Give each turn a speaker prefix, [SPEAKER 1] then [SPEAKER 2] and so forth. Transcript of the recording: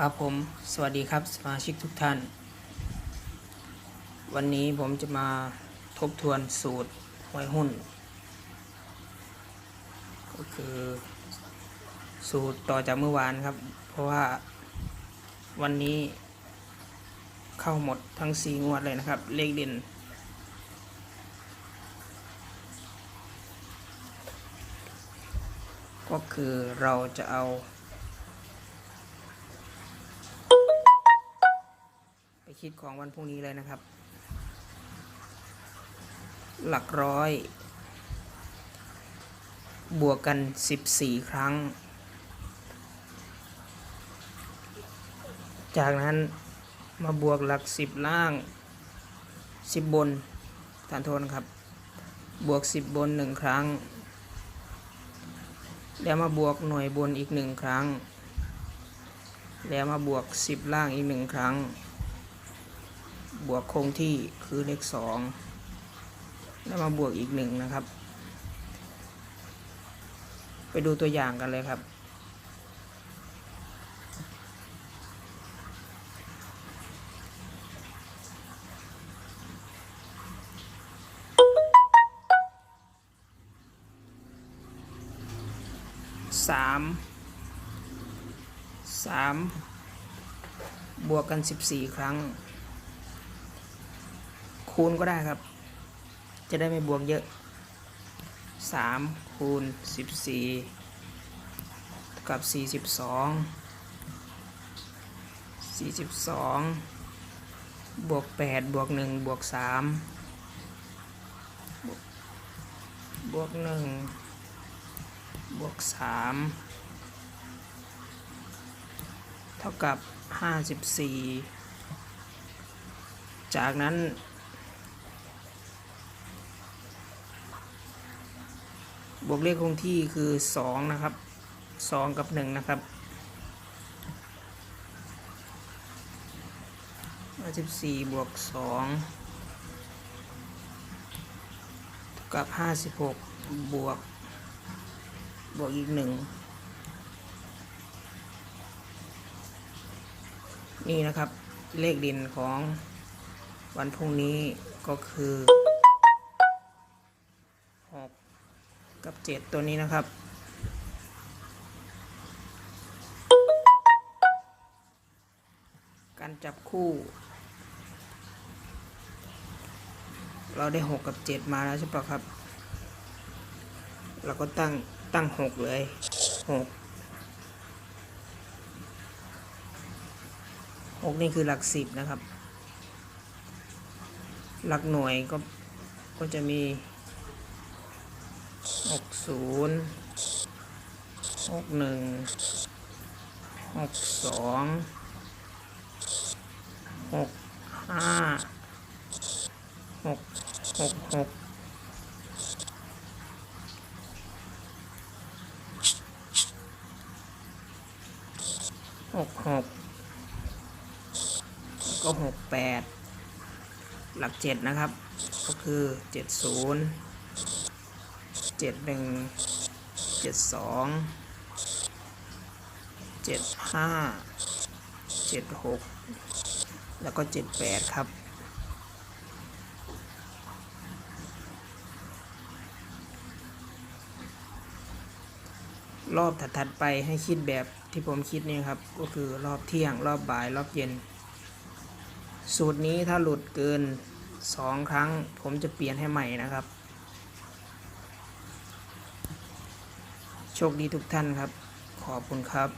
[SPEAKER 1] ครับผมสวัสดีครับสมาชิกทุกท่าน วันนี้ผมจะมาทบทวนสูตรหวยหุ้น ก็คือสูตรต่อจากเมื่อวานครับ เพราะว่าวันนี้เข้าหมดทั้งสี่งวดเลยนะครับ เลขเด่นก็คือเราจะเอา คิดของวันพรุ่งนี้เลยนะครับ หลักร้อย บวกกัน 14 ครั้ง จากนั้นมาบวกหลัก 10 ล่าง 10 บนฐานโทษนครับ บวก 10 บน 1 ครั้ง แล้วมาบวกหน่วยบนอีก 1 ครั้งแล้วมาบวก 10 ล่างอีก 1 ครั้ง บวกคงที่คือเลขสองแล้วมาบวกอีกหนึ่งนะครับ ไปดูตัวอย่างกันเลยครับ สามสามบวกกันสิบสี่ครั้ง คูณก็ได้ครับ จะได้ไม่บวกเยอะ3คูณ14เท่กับ42 42บวก8บวก1บวก3บวก1บวก3เท่ากับ54จากนั้น บวกเลขคงที่คือ 2 นะครับ 2 กับ 1 นะครับ54บวก2เท่ากับ56บวก บวกอีก1นี่นะครับเลขด่นของวันพรุ่งนี้ก็คือ กับ7ตัวนี้นะครับ การจับคู่ เราได้6กับ7มาแล้วใช่ปะครับ เราก็ตั้งตั้ง6เลย6 6นี่คือหลัก10นะครับ หลักหน่วยก็ก็จะมี หกศูนย์หกหนึ่งหกสองหกห้าหกหกหกหกหกก็หกแปดหลักเจ็ดนะครับ ก็คือเจ็ดศูนย์ จ็ดหนึ่งเจ็ดสองเจ็ดห้าเจ็ดหกแล้วก็เจ็ดแปดครับรอบถัดๆไปให้คิดแบบที่ผมคิดนี่ครับ ก็คือรอบเที่ยงรอบบ่ายรอบเย็น สูตรนี้ถ้าหลุดเกินสองครั้ง ผมจะเปลี่ยนให้ใหม่นะครับ โชคดีทุกท่านครับ ขอบคุณครับ